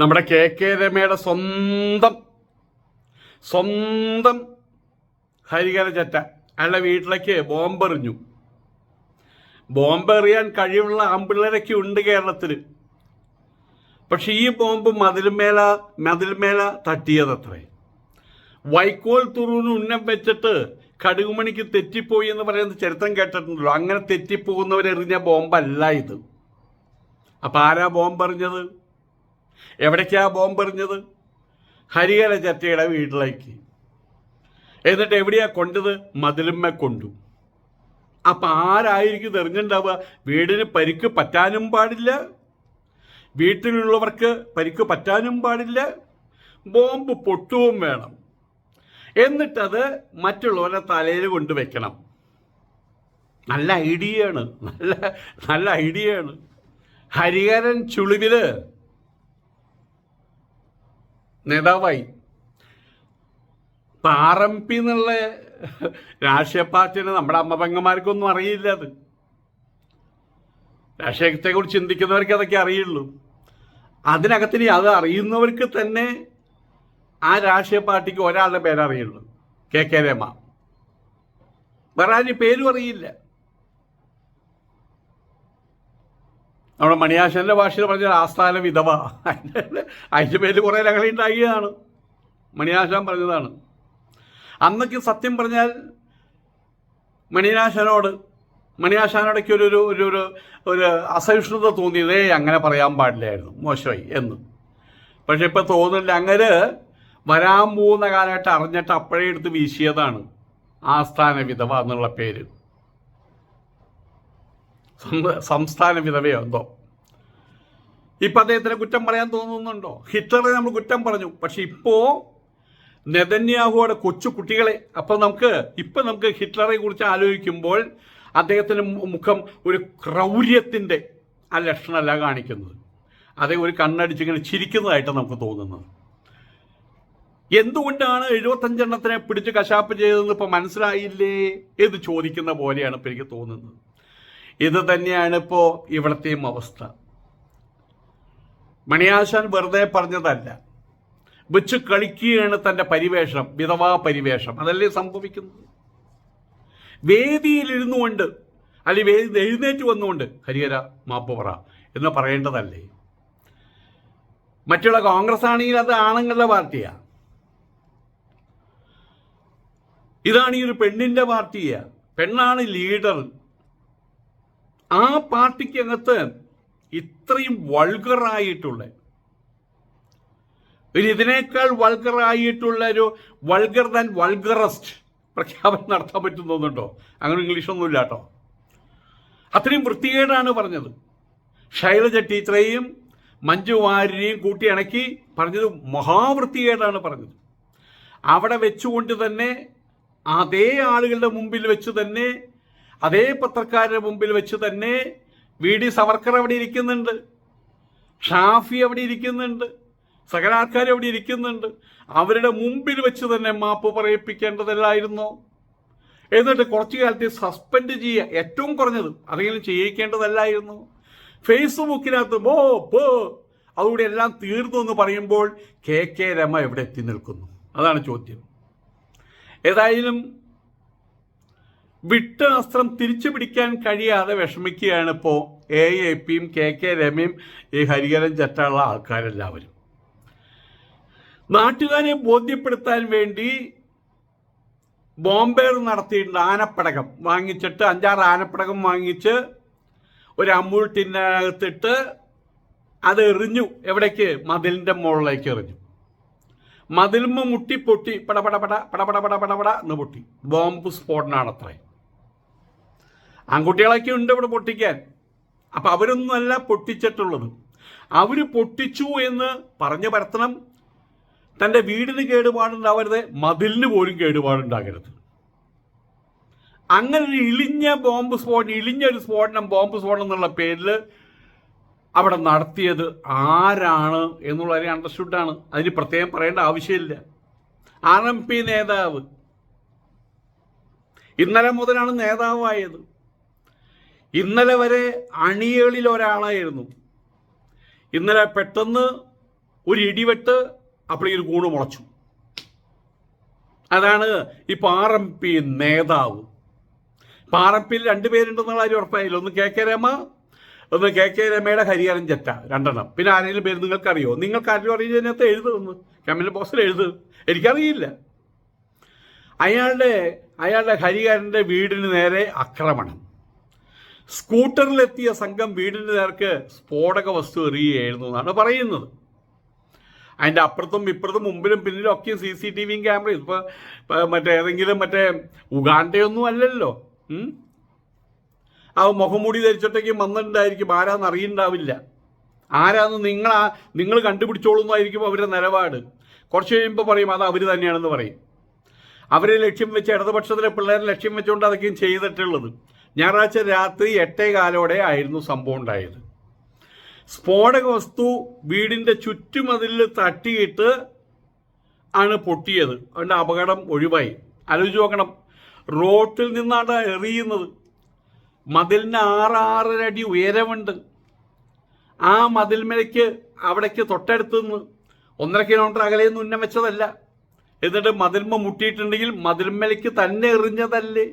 നമ്മുടെ K K രമയുടെ സ്വന്തം സ്വന്തം ഹരികര ചറ്റ. അയാളുടെ വീട്ടിലേക്ക് ബോംബെറിഞ്ഞു. ബോംബെറിയാൻ കഴിവുള്ള ആമ്പിള്ളേരൊക്കെ ഉണ്ട് കേരളത്തിൽ പക്ഷെ ഈ ബോംബ് മതിലുമേല മതിലുമേല തട്ടിയതത്രേ. വൈക്കോൽ തുറൂന് ഉന്നം വെച്ചിട്ട് കടുകുമണിക്ക് തെറ്റിപ്പോയി എന്ന് പറയുന്ന ചരിത്രം കേട്ടിട്ടുണ്ടല്ലോ. അങ്ങനെ തെറ്റിപ്പോകുന്നവരെറിഞ്ഞ ബോംബല്ല ഇത്. അപ്പം ആരാ ബോംബെറിഞ്ഞത്? എവിടേക്കാ ബോംബെറിഞ്ഞത്? ഹരിഹര ചറ്റയുടെ വീട്ടിലേക്ക്. എന്നിട്ട് എവിടെയാ കൊണ്ടത്? മതിലുമ്മ കൊണ്ടു. അപ്പം ആരായിരിക്കും എറിഞ്ഞിട്ടുണ്ടാവുക വീടിന് പരിക്ക് പറ്റാനും പാടില്ല. വീട്ടിലുള്ളവർക്ക് പരിക്ക് പറ്റാനും പാടില്ല. ബോംബ് പൊട്ടുകയും വേണം. എന്നിട്ടത് മറ്റുള്ളവരുടെ തലയിൽ കൊണ്ടുവയ്ക്കണം നല്ല ഐഡിയയാണ്. നല്ല നല്ല ഐഡിയയാണ്. ഹരിഹരൻ ചുളിവിൽ നേതാവായി. ഇപ്പം ആർ എം പി എന്നുള്ള രാഷ്ട്രീയ പാർട്ടിനെ നമ്മുടെ അമ്മ പെങ്ങന്മാർക്കൊന്നും അറിയില്ല അത്. രാഷ്ട്രീയത്തെ രാഷ്ട്രീയത്തെക്കുറിച്ച് ചിന്തിക്കുന്നവർക്ക് അതൊക്കെ അറിയുള്ളൂ. അതിനകത്തിന് അത് അറിയുന്നവർക്ക് തന്നെ ആ രാഷ്ട്രീയ പാർട്ടിക്ക് ഒരാളുടെ പേരറിയുള്ളൂ. K K Rama. വേറെ ആരും പേരും അറിയില്ല. നമ്മുടെ മണിയാശന്റെ ഭാഷയിൽ പറഞ്ഞാൽ ആസ്ഥാന വിധവ. അതിന്റെ പേരിൽ കുറേ ലഹളി ഉണ്ടാക്കിയതാണ് മണിയാശാൻ പറഞ്ഞതാണ്. അന്നൊക്കെ സത്യം പറഞ്ഞാൽ മണിയാശനോട് മണിയാശാനോടൊക്കെ ഒരു ഒരു ഒരു ഒരു ഒരു അസഹിഷ്ണുത തോന്നിയതേ "ഏയ് അങ്ങനെ പറയാൻ പാടില്ലായിരുന്നു. മോശമായി. എന്ന്. പക്ഷെ ഇപ്പം തോന്നുന്നില്ല. അങ്ങനെ വരാൻ പോകുന്ന കാലമായിട്ട് അറിഞ്ഞിട്ട് അപ്പോഴേ എടുത്ത് വീശിയതാണ്. ആസ്ഥാന വിധവ എന്നുള്ള പേര്. സംസ്ഥാ- സംസ്ഥാന വിധവയോ എന്തോ. ഇപ്പം അദ്ദേഹത്തിന് കുറ്റം പറയാൻ തോന്നുന്നുണ്ടോ? ഹിറ്റ്ലറെ നമ്മൾ കുറ്റം പറഞ്ഞു. പക്ഷെ ഇപ്പോ നെതന്യാഹുയുടെ കൊച്ചു കുട്ടികളെ അപ്പോൾ നമുക്ക് ഇപ്പം നമുക്ക് ഹിറ്റ്ലറെ കുറിച്ച് ആലോചിക്കുമ്പോൾ അദ്ദേഹത്തിന്റെ മുഖം ഒരു ക്രൗര്യത്തിന്റെ ആ ലക്ഷണമല്ല കാണിക്കുന്നത്. അതേ ഒരു കണ്ണടിച്ചിങ്ങനെ ചിരിക്കുന്നതായിട്ട് നമുക്ക് തോന്നുന്നത്. എന്തുകൊണ്ടാണ് എഴുപത്തഞ്ചെണ്ണത്തിനെ പിടിച്ച് കശാപ്പ് ചെയ്തതെന്ന് ഇപ്പം മനസ്സിലായില്ലേ എന്ന് ചോദിക്കുന്ന പോലെയാണ് ഇപ്പൊ എനിക്ക് തോന്നുന്നത്. ഇത് തന്നെയാണ് ഇപ്പോ ഇവിടത്തെയും അവസ്ഥ. മണിയാശാൻ വെറുതെ പറഞ്ഞതല്ല. വെച്ച് കളിക്കുകയാണ് തന്റെ പരിവേഷം വിധവാ പരിവേഷം. അതല്ലേ സംഭവിക്കുന്നത്? വേദിയിലിരുന്നു കൊണ്ട് അല്ലെങ്കിൽ വേദി എഴുന്നേറ്റ് വന്നുകൊണ്ട് ഹരിഹര മാപ്പ് പറ എന്ന് പറയേണ്ടതല്ലേ? മറ്റുള്ള കോൺഗ്രസ് ആണെങ്കിൽ അത് ആണുങ്ങളുടെ പാർട്ടിയാണ് ഇതാണ് ഈ ഒരു പെണ്ണിന്റെ പാർട്ടിയാ. പെണ്ണാണ് ലീഡർ. ആ പാർട്ടിക്ക് അകത്ത് ഇത്രയും വൾഗറായിട്ടുള്ള ഒരു ഇതിനേക്കാൾ വൾഗറായിട്ടുള്ള ഒരു വൾഗർ ദാൻ വൾഗറസ്റ്റ് പ്രഖ്യാപനം നടത്താൻ പറ്റും തോന്നുന്നുണ്ടോ? അങ്ങനെ ഇംഗ്ലീഷൊന്നും ഇല്ല കേട്ടോ. അത്രയും വൃത്തികേടാണ് പറഞ്ഞത്. ശൈലജ ടീച്ചറെയും മഞ്ജു വാര്യരെയും കൂട്ടി ഇണക്കി പറഞ്ഞത് മഹാവൃത്തികേടാണ് പറഞ്ഞത്. അവിടെ വെച്ചുകൊണ്ട് തന്നെ അതേ ആളുകളുടെ മുമ്പിൽ വെച്ച് തന്നെ അതേ പത്രക്കാരുടെ മുമ്പിൽ വെച്ച് തന്നെ വി ഡി സവർക്കർ അവിടെ ഇരിക്കുന്നുണ്ട്. ഷാഫി അവിടെ ഇരിക്കുന്നുണ്ട്. സകല ആൾക്കാർ അവിടെ ഇരിക്കുന്നുണ്ട്. അവരുടെ മുമ്പിൽ വെച്ച് തന്നെ മാപ്പ് പറയിപ്പിക്കേണ്ടതല്ലായിരുന്നോ? എന്നിട്ട് കുറച്ചു കാലത്തെ സസ്പെൻഡ് ചെയ്യുക ഏറ്റവും കുറഞ്ഞത് അതെങ്കിലും ചെയ്യിക്കേണ്ടതല്ലായിരുന്നു. ഫേസ്ബുക്കിനകത്ത് ബോ പോ അതുകൂടി എല്ലാം തീർന്നു എന്ന് പറയുമ്പോൾ കെ കെ രമ എവിടെ എത്തി നിൽക്കുന്നു? അതാണ് ചോദ്യം. ഏതായാലും വിട്ട അസ്ത്രം തിരിച്ചു പിടിക്കാൻ കഴിയാതെ വിഷമിക്കുകയാണ് ഇപ്പോൾ എ എ പിയും കെ കെ രമയും ഈ ഹരിഹരൻ ചറ്റുള്ള ആൾക്കാരെല്ലാവരും. നാട്ടുകാരെ ബോധ്യപ്പെടുത്താൻ വേണ്ടി ബോംബേർ നടത്തിയിട്ടുണ്ട് ആനപ്പടകം. വാങ്ങിച്ചിട്ട് അഞ്ചാറ് ആനപ്പടകം വാങ്ങിച്ച് ഒരു അമ്പൂൾ ടിന്നകത്തിട്ട് അത് എറിഞ്ഞു. എവിടേക്ക്? മതിലിന്റെ മുകളിലേക്ക് എറിഞ്ഞു. മതിലുമ്പ് മുട്ടി പൊട്ടി. പടപടപട പട പടപട പട പടപട എന്ന് പൊട്ടി. ബോംബ് സ്ഫോടനമാണ് അത്രേ ആൺകുട്ടികളൊക്കെ ഉണ്ട് ഇവിടെ പൊട്ടിക്കാൻ. അപ്പം അവരൊന്നുമല്ല പൊട്ടിച്ചിട്ടുള്ളത്. അവർ പൊട്ടിച്ചു എന്ന് പറഞ്ഞു പരത്തണം. തന്റെ വീടിന് കേടുപാടുണ്ടാവരുത് മതിലിന് പോലും കേടുപാടുണ്ടാകരുത്. അങ്ങനെ ഒരു ഇളിഞ്ഞ ബോംബ് സ്ഫോടനം ഇളിഞ്ഞ ഒരു സ്ഫോടനം ബോംബ് സ്ഫോടനം എന്നുള്ള പേരിൽ അവിടെ നടത്തിയത് ആരാണ് എന്നുള്ളത് അണ്ടർസ്റ്റുഡാണ് അതിന് പ്രത്യേകം പറയേണ്ട ആവശ്യമില്ല. ആർ എം പി നേതാവ്. ഇന്നലെ മുതലാണ് നേതാവായത്. ഇന്നലെ വരെ അണികളിൽ ഒരാളായിരുന്നു. ഇന്നലെ പെട്ടെന്ന് ഒരു ഇടിവെട്ട് അപ്പോഴേക്കും കൂണ് മുളച്ചു. അതാണ് ഈ ആർ എം പി നേതാവ്. ഇപ്പം ആർ എം പിയിൽ രണ്ടുപേരുണ്ടെന്നുള്ള കാര്യം ഉറപ്പായില്ല. ഒന്ന് കെ കെ രമ ഒന്ന് കെ കെ രമയുടെ ഹരിഹരൻ ചെറ്റ രണ്ടെണ്ണം. പിന്നെ ആരെങ്കിലും പേര് നിങ്ങൾക്ക് അറിയോ നിങ്ങൾക്ക് ആരും അറിയുന്നതിനകത്ത് എഴുതുന്നു കമ്മിറ്റി ബോക്സിൽ എഴുത്. എനിക്കറിയില്ല. അയാളുടെ അയാളുടെ ഹരിഹരന്റെ വീടിന് നേരെ ആക്രമണം. സ്കൂട്ടറിലെത്തിയ സംഘം വീടിന് നേർക്ക് സ്ഫോടക വസ്തു എറിയുകയായിരുന്നു എന്നാണ് പറയുന്നത്. അതിന്റെ അപ്പുറത്തും ഇപ്പുറത്തും മുമ്പിലും പിന്നിലും ഒക്കെ സി സി ടി വിയും ക്യാമറയും. ഇപ്പോൾ മറ്റേ ഏതെങ്കിലും മറ്റേ ഉഗാണ്ടയൊന്നും അല്ലല്ലോ? ആ മുഖംമൂടി ധരിച്ചിട്ടേക്ക് വന്നിട്ടുണ്ടായിരിക്കും. ആരാന്ന് അറിയണ്ടാവില്ല. ആരാന്ന് നിങ്ങൾ നിങ്ങൾ കണ്ടുപിടിച്ചോളുന്നായിരിക്കും അവരുടെ നിലപാട്. കുറച്ച് കഴിയുമ്പോൾ പറയും അത് അവർ തന്നെയാണെന്ന് പറയും. അവരെ ലക്ഷ്യം വെച്ച് ഇടതുപക്ഷത്തിലെ പിള്ളേരെ ലക്ഷ്യം വെച്ചുകൊണ്ട് അതൊക്കെയും ചെയ്തിട്ടുള്ളത്. ഞായറാഴ്ച രാത്രി എട്ടേ കാലോടെ ആയിരുന്നു സംഭവം ഉണ്ടായത്. സ്ഫോടക വസ്തു വീടിന്റെ ചുറ്റുമതിലിൽ തട്ടിയിട്ട് ആണ് പൊട്ടിയത്. അതുകൊണ്ട് അപകടം ഒഴിവായി. ആലോചിച്ച് നോക്കണം. റോട്ടിൽ നിന്നാണ് എറിയുന്നത്. മതിലിന് ആറ് അടി ഉയരമുണ്ട്. ആ മതിൽമേലേക്ക് അവിടേക്ക് തൊട്ടടുത്ത് നിന്ന് ഒന്നര കിലോമീറ്റർ അകലെയൊന്നും ഉന്നം വെച്ചതല്ല. എന്നിട്ട് മതിൽമ മുട്ടിയിട്ടുണ്ടെങ്കിൽ മതിൽമേലേക്ക് തന്നെ എറിഞ്ഞതല്ലേ?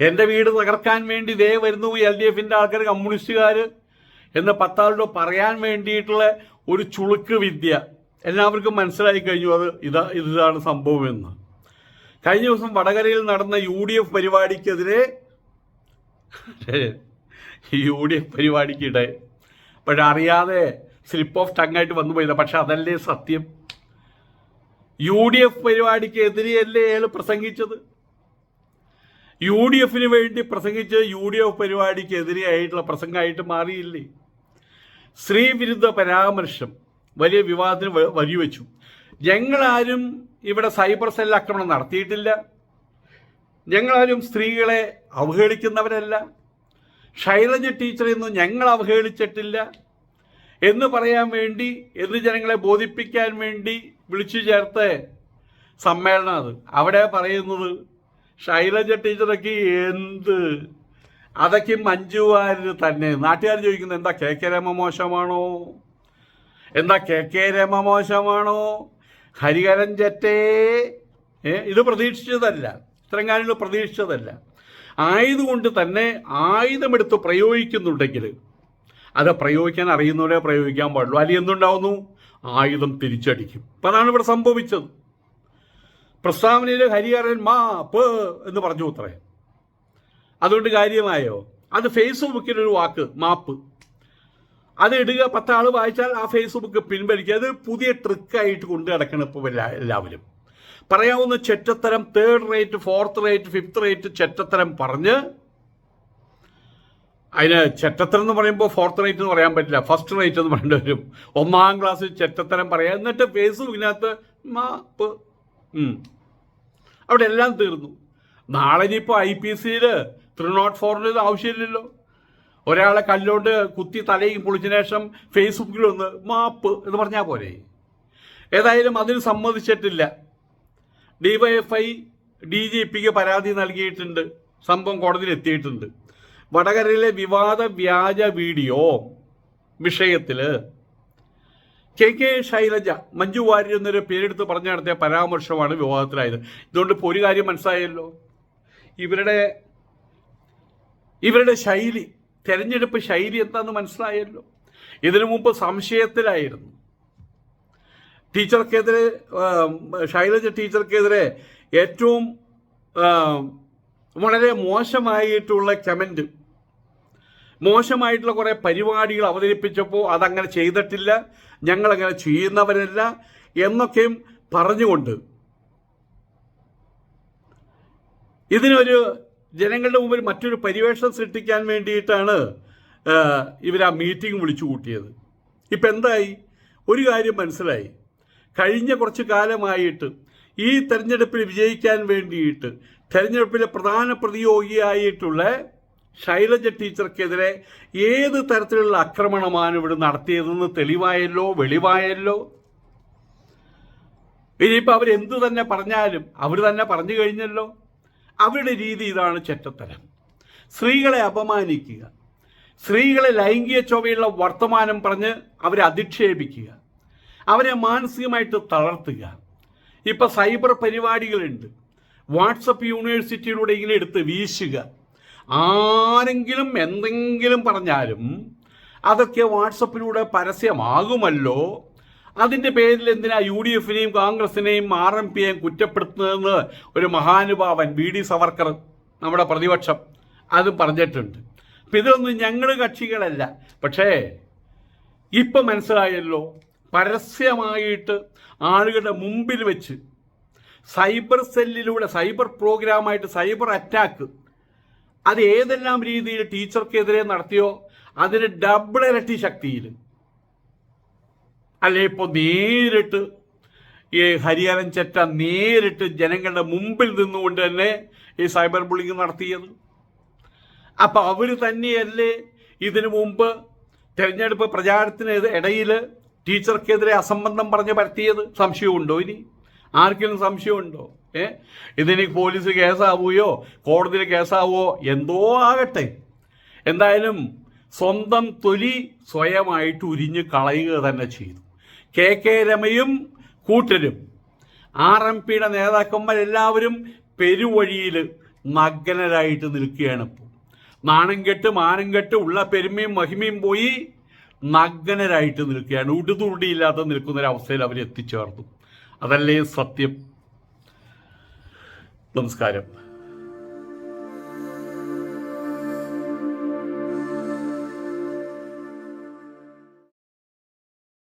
എന്റെ വീട് തകർക്കാൻ വേണ്ടി ഇതേ വരുന്നു എൽ ഡി എഫിന്റെ ആൾക്കാർ കമ്മ്യൂണിസ്റ്റുകാർ എന്ന് പത്താളോട് പറയാൻ വേണ്ടിയിട്ടുള്ള ഒരു ചുളുക്ക് വിദ്യ. എല്ലാവർക്കും മനസ്സിലായി കഴിഞ്ഞു അത് ഇതാ ഇതാണ് സംഭവമെന്ന്. കഴിഞ്ഞ ദിവസം വടകരയിൽ നടന്ന U D F പരിപാടിക്കെതിരെ U D F പരിപാടിക്കിടെ പക്ഷെ അറിയാതെ സ്ലിപ്പ് ഓഫ് ടങ്ങായിട്ട് വന്നു പോയില്ല പക്ഷെ അതല്ലേ സത്യം? യു ഡി എഫ് പരിപാടിക്ക് എതിരെയല്ലേ അയാൾ പ്രസംഗിച്ചത്? യു ഡി എഫിന് വേണ്ടി പ്രസംഗിച്ച് യു ഡി എഫ് പരിപാടിക്ക് എതിരെയായിട്ടുള്ള പ്രസംഗമായിട്ട് മാറിയില്ലേ? സ്ത്രീവിരുദ്ധ പരാമർശം വലിയ വിവാദത്തിന് വരിവെച്ചു ഞങ്ങളാരും ഇവിടെ സൈബർ സെൽ ആക്രമണം നടത്തിയിട്ടില്ല. ഞങ്ങളാരും സ്ത്രീകളെ അവഹേളിക്കുന്നവരല്ല. ശൈലജ ടീച്ചറെയൊന്നും ഞങ്ങൾ അവഹേളിച്ചിട്ടില്ല. എന്ന് പറയാൻ വേണ്ടി എന്ന് ജനങ്ങളെ ബോധിപ്പിക്കാൻ വേണ്ടി വിളിച്ചു ചേർത്ത സമ്മേളനം അത്. അവിടെ പറയുന്നത് ശൈലജ ടീച്ചറൊക്കെ എന്ത്? അതൊക്കെ മഞ്ജു വാര്യർ തന്നെ. നാട്ടുകാർ ചോദിക്കുന്നത് എന്താ കെ കെ രമ മോശമാണോ? എന്താ കെ കെ രമ മോശമാണോ? ഹരിഹരൻ ചെറ്റേ ഇത് പ്രതീക്ഷിച്ചതല്ല. ഇത്തരം കാര്യങ്ങൾ പ്രതീക്ഷിച്ചതല്ല. ആയതുകൊണ്ട് തന്നെ ആയുധമെടുത്ത് പ്രയോഗിക്കുന്നുണ്ടെങ്കിൽ അത് പ്രയോഗിക്കാൻ അറിയുന്നവരെ പ്രയോഗിക്കാൻ പാടുള്ളൂ. അല്ലെങ്കിൽ എന്തുണ്ടാവുന്നു? ആയുധം തിരിച്ചടിക്കും. അപ്പം അതാണ് ഇവിടെ സംഭവിച്ചത്. പ്രസ്താവനയിൽ ഹരിഹരൻ മാ പ് എന്ന് പറഞ്ഞു അത്രേ. അതുകൊണ്ട് കാര്യമായോ? അത് ഫേസ്ബുക്കിലൊരു വാക്ക് മാപ്പ്. അത് ഇടുക പത്താൾ വായിച്ചാൽ ആ ഫേസ്ബുക്ക് പിൻവലിക്കുക. അത് പുതിയ ട്രിക്കായിട്ട് കൊണ്ടു നടക്കണം ഇപ്പോൾ എല്ലാ- എല്ലാവരും. പറയാവുന്ന ചെറ്റത്തരം third rate fourth rate fifth rate ചെറ്റത്തരം പറഞ്ഞ് അതിന് ചെറ്റത്തരം എന്ന് പറയുമ്പോൾ ഫോർത്ത് റേറ്റ് എന്ന് പറയാൻ പറ്റില്ല. ഫസ്റ്റ് റേറ്റ് എന്ന് പറയേണ്ടി വരും. ഒന്നാം ക്ലാസ്സിൽ ചെറ്റത്തരം പറയാം. എന്നിട്ട് ഫേസ്ബുക്കിനകത്ത് മാപ്പ്. അവിടെ എല്ലാം തീർന്നു. നാളെ ഇനിയിപ്പോൾ ഐ പി സിയിൽ ത്രീ നോട്ട് ഫോറിന് ആവശ്യമില്ലല്ലോ. ഒരാളെ കല്ലോണ്ട് കുത്തി തലയും പൊളിച്ചതിന് ശേഷം ഫേസ്ബുക്കിൽ ഒന്ന് മാപ്പ് എന്ന് പറഞ്ഞാൽ പോരെ. ഏതായാലും അതിന് സമ്മതിച്ചിട്ടില്ല. ഡിവൈഎഫ്ഐ ഡി ജി പിക്ക് പരാതി നൽകിയിട്ടുണ്ട്. സംഭവം കോടതിയിൽ എത്തിയിട്ടുണ്ട്. വടകരയിലെ വിവാദ വ്യാജ വീഡിയോ വിഷയത്തിൽ കെ കെ ശൈലജ മഞ്ജു വാര്യർ എന്നൊരു പേരെടുത്ത് പറഞ്ഞു നടത്തിയ പരാമർശമാണ് വിവാദത്തിലായത് ഇതുകൊണ്ട് ഇപ്പോൾ ഒരു കാര്യം മനസ്സിലായല്ലോ. ഇവരുടെ ഇവരുടെ ശൈലി തെരഞ്ഞെടുപ്പ് ശൈലി എന്താണെന്ന് മനസ്സിലായല്ലോ. ഇതിനു മുമ്പ് സംശയത്തിലായിരുന്നു. ടീച്ചർക്കെതിരെ ശൈലജ ടീച്ചർക്കെതിരെ ഏറ്റവും വളരെ മോശമായിട്ടുള്ള കമന്റ് മോശമായിട്ടുള്ള കുറേ പരിപാടികൾ അവതരിപ്പിച്ചപ്പോൾ അതങ്ങനെ ചെയ്തിട്ടില്ല. ഞങ്ങളങ്ങനെ ചെയ്യുന്നവരല്ല എന്നൊക്കെയും പറഞ്ഞുകൊണ്ട് ഇതിനൊരു ജനങ്ങളുടെ മുമ്പിൽ മറ്റൊരു പരിവേഷം സൃഷ്ടിക്കാൻ വേണ്ടിയിട്ടാണ് ഇവർ ആ മീറ്റിംഗ് വിളിച്ചു കൂട്ടിയത്. ഇപ്പം എന്തായി? ഒരു കാര്യം മനസ്സിലായി. കഴിഞ്ഞ കുറച്ച് കാലമായിട്ട് ഈ തെരഞ്ഞെടുപ്പിൽ വിജയിക്കാൻ വേണ്ടിയിട്ട് തെരഞ്ഞെടുപ്പിലെ പ്രധാന പ്രതിയോഗിയായിട്ടുള്ള ശൈലജ ടീച്ചർക്കെതിരെ ഏത് തരത്തിലുള്ള ആക്രമണമാണ് ഇവിടെ നടത്തിയതെന്ന് തെളിവായല്ലോ വെളിവായല്ലോ? ഇനിയിപ്പോൾ അവരെന്ത് തന്നെ പറഞ്ഞാലും അവർ തന്നെ പറഞ്ഞു കഴിഞ്ഞല്ലോ. അവരുടെ രീതി ഇതാണ് ചെറ്റത്തരം. സ്ത്രീകളെ അപമാനിക്കുക. സ്ത്രീകളെ ലൈംഗിക ചൊവ്വയുള്ള വർത്തമാനം പറഞ്ഞ് അവരെ അധിക്ഷേപിക്കുക. അവരെ മാനസികമായിട്ട് തളർത്തുക. ഇപ്പം സൈബർ പരിപാടികളുണ്ട്. വാട്സപ്പ് യൂണിവേഴ്സിറ്റിയിലൂടെ ഇങ്ങനെ എടുത്ത് വീശുക. ആരെങ്കിലും എന്തെങ്കിലും പറഞ്ഞാലും അതൊക്കെ വാട്സപ്പിലൂടെ പരസ്യമാകുമല്ലോ. അതിന്റെ പേരിൽ എന്തിനാ യു ഡി എഫിനെയും കോൺഗ്രസിനെയും ആർ എം പിയെയും കുറ്റപ്പെടുത്തുന്നതെന്ന് ഒരു മഹാനുഭാവൻ വി ഡി സവർക്കർ നമ്മുടെ പ്രതിപക്ഷം അത് പറഞ്ഞിട്ടുണ്ട്. അപ്പം ഇതൊന്നും ഞങ്ങൾ കക്ഷികളല്ല. പക്ഷേ ഇപ്പം മനസ്സിലായല്ലോ പരസ്യമായിട്ട് ആളുകളുടെ മുമ്പിൽ വെച്ച് സൈബർ സെല്ലിലൂടെ സൈബർ പ്രോഗ്രാമായിട്ട് സൈബർ അറ്റാക്ക് അത് ഏതെല്ലാം രീതിയിൽ ടീച്ചർക്കെതിരെ നടത്തിയോ അതിന് ഡബിൾ ഇരട്ടി ശക്തിയിൽ അല്ലെ ഇപ്പോൾ നേരിട്ട് ഈ ഹരിഹരൻ ചെറ്റ നേരിട്ട് ജനങ്ങളുടെ മുമ്പിൽ നിന്നുകൊണ്ട് തന്നെ ഈ സൈബർ ബുള്ളിങ് നടത്തിയത്. അപ്പൊ അവർ തന്നെയല്ലേ ഇതിനു മുമ്പ് തെരഞ്ഞെടുപ്പ് പ്രചാരണത്തിന് ഇടയിൽ ടീച്ചർക്കെതിരെ അസംബന്ധം പറഞ്ഞ് പരത്തിയത്? സംശയമുണ്ടോ ഇനി? ആർക്കെങ്കിലും സംശയമുണ്ടോ ഏ? ഇതിനി പോലീസ് കേസാവുകയോ കോടതിയിൽ കേസാവുകയോ എന്തോ ആകട്ടെ. എന്തായാലും സ്വന്തം തൊലി സ്വയമായിട്ട് ഉരിഞ്ഞ് കളയുക തന്നെ ചെയ്തു. കെ കെ രമയും കൂട്ടരും. ആർ എം പിയുടെ നേതാക്കന്മാരെല്ലാവരും പെരുവഴിയിൽ നഗ്നരായിട്ട് നിൽക്കുകയാണ് ഇപ്പോൾ. നാണം കെട്ട് മാനം കെട്ട് ഉള്ള പെരുമയും മഹിമയും പോയി നഗ്നരായിട്ട് നിൽക്കുകയാണ്. ഉടുതുടിയില്ലാതെ നിൽക്കുന്നൊരവസ്ഥയിൽ അവർ എത്തിച്ചേർന്നു. അതല്ലേ സത്യം? നമസ്കാരം